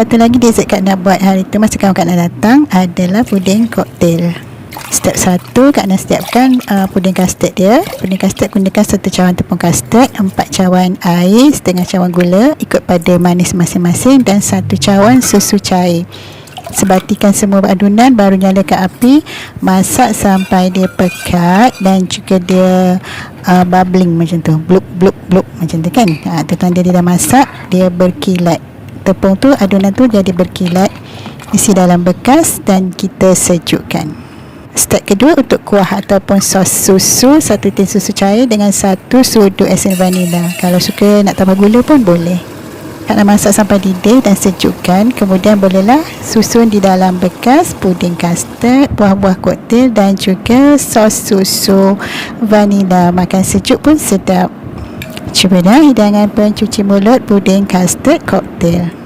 satu lagi dessert Kak nak buat hari tu masa kawan Kak nak datang adalah puding koktel. Step satu Kak nak siapkan uh, puding custard dia. Puding custard gunakan satu cawan tepung custard, empat cawan air, setengah cawan gula ikut pada manis masing-masing dan satu cawan susu cair. Sebatikan semua adunan baru nyalakan api masak sampai dia pekat dan juga dia uh, bubbling macam tu bluk bluk bluk macam tu kan ha, tu tanda dia dah masak dia berkilat tepung tu adunan tu jadi berkilat isi dalam bekas dan kita sejukkan. Step kedua untuk kuah ataupun sos susu satu tin susu cair dengan satu sudu esen vanila. Kalau suka nak tambah gula pun boleh. Nak masak sampai didih dan sejukkan kemudian bolehlah susun di dalam bekas puding custard buah-buah koktel dan juga sos susu vanila. Makan sejuk pun sedap cuba dah hidangan pencuci mulut puding custard koktel